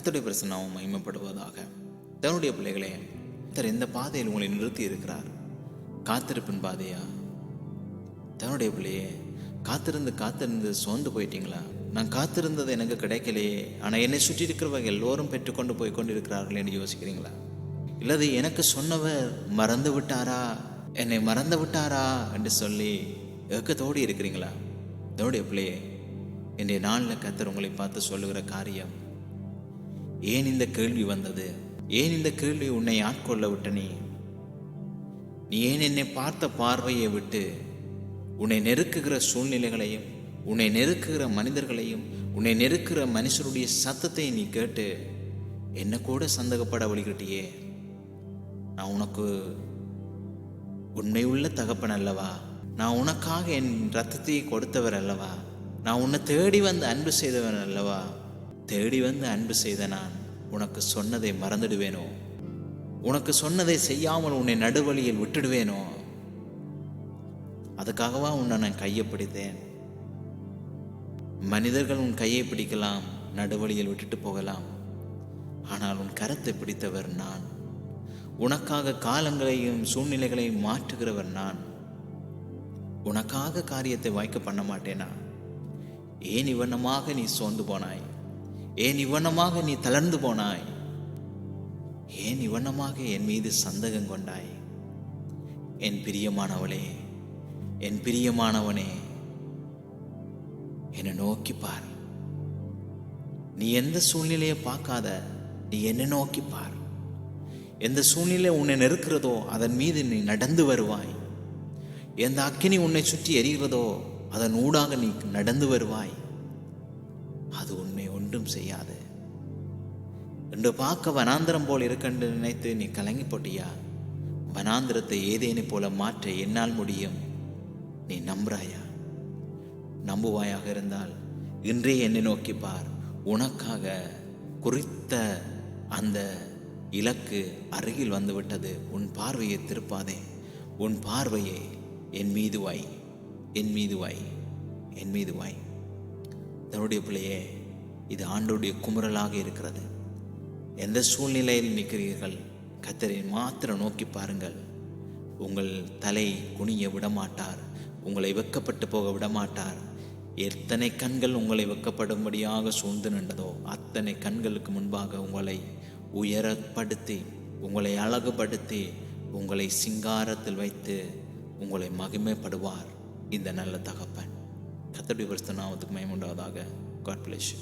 கத்துடைய பிரசன்னாவும் மகிமைப்படுவதாக தன்னுடைய பிள்ளைகளே கத்தர் எந்த பாதையில் உங்களை நிறுத்தி இருக்கிறார் காத்திருப்பின் பாதையா? தன்னுடைய பிள்ளையே காத்திருந்து காத்திருந்து சோர்ந்து போயிட்டீங்களா? நான் காத்திருந்தது எனக்கு கிடைக்கலையே. ஆனால் என்னை சுற்றி இருக்கிறவங்க எல்லோரும் பெற்றுக்கொண்டு போய் கொண்டு இருக்கிறார்கள் என்று யோசிக்கிறீங்களா? இல்லது எனக்கு சொன்னவர் மறந்து விட்டாரா? என்னை மறந்து விட்டாரா? என்று சொல்லி ஏக்கத்தோடு இருக்கிறீங்களா? தன்னுடைய பிள்ளையே என்னுடைய நாளில் கத்தர் உங்களை பார்த்து சொல்லுகிற காரியம் ஏன் இந்த கேள்வி வந்தது? ஏன் இந்த கேள்வி உன்னை ஆட்கொள்ள விட்ட நீ நீ ஏன் என்னை பார்த்த பார்வையை விட்டு உன்னை நெருக்குகிற சூழ்நிலைகளையும் உன்னை நெருக்குகிற மனிதர்களையும் உன்னை நெருக்குகிற மனுஷருடைய சத்தத்தை நீ கேட்டு என்ன கூட சந்தேகப்பட வழிகிட்டியே நான் உனக்கு உண்மையுள்ள தகப்பன் அல்லவா? நான் உனக்காக என் ரத்தத்தை கொடுத்தவர் அல்லவா? நான் உன்னை தேடி வந்து அன்பு செய்தவன் அல்லவா? தேடி வந்து அன்பு செய்த நான் உனக்கு சொன்னதை மறந்துடுவேனோ? உனக்கு சொன்னதை செய்யாமல் உன்னை நடுவழியில் விட்டுடுவேனோ? அதுக்காகவா உன்னை நான் கையை பிடித்தேன்? மனிதர்கள் உன் கையை பிடிக்கலாம் நடுவழியில் விட்டுட்டு போகலாம். ஆனால் உன் கரத்தை பிடித்தவர் நான். உனக்காக காலங்களையும் சூழ்நிலைகளையும் மாற்றுகிறவர் நான். உனக்காக காரியத்தை வாய்க்க பண்ண மாட்டேனா? ஏன் இவனமாக நீ சோர்ந்து போனாய்? ஏன் இவனமாக நீ தளர்ந்து போனாய்? ஏன் இவனமாக என் மீது சந்தகம் கொண்டாய்? என் பிரியமானவளே என் பிரியமானவனே என்னை நோக்கி பார். நீ எந்த சூழ்நிலையை பார்க்காத நீ என்னை நோக்கி பார். எந்த சூழ்நிலை உன்னை நெருக்கிறதோ அதன் மீது நீ நடந்து வருவாய். எந்த அக்கினி உன்னை சுற்றி எரிகிறதோ அதன் ஊடாக நீ நடந்து வருவாய். அது உன்னை ஒன்றும் செய்யாது. என்று பார்க்க வனாந்திரம் போல் இருக்கென்று நினைத்து நீ கலங்கி போட்டியா? வனாந்திரத்தை ஏதேனை போல மாற்ற என்னால் முடியும். நீ நம்புறாயா? நம்புவாயாக இருந்தால் இன்றே என்னை நோக்கி பார். உனக்காக குறித்த அந்த இலக்கு அருகில் வந்துவிட்டது. உன் பார்வையை திருப்பாதே. உன் பார்வையை என் மீது வாய் என் மீது வாய் என் மீது வாய் தன்னுடைய பிள்ளையே இது ஆண்டோடைய குமுறலாக இருக்கிறது. எந்த சூழ்நிலையில் நிற்கிறீர்கள்? கத்தரை மாத்திரம் நோக்கி பாருங்கள். உங்கள் தலை குனிய விடமாட்டார். உங்களை வெக்கப்பட்டு போக விடமாட்டார். எத்தனை கண்கள் உங்களை வெக்கப்படும்படியாக சூழ்ந்து நின்றதோ அத்தனை கண்களுக்கு முன்பாக உங்களை உயரப்படுத்தி உங்களை அழகுபடுத்தி உங்களை சிங்காரத்தில் வைத்து உங்களை மகிமைப்படுவார். இந்த நல்ல தகப்பன். கத்தடி பிரஸ்தனாவத்துக்கு நாமத்துக்கு மயமுண்டாவதாக காட் பிளேஷ்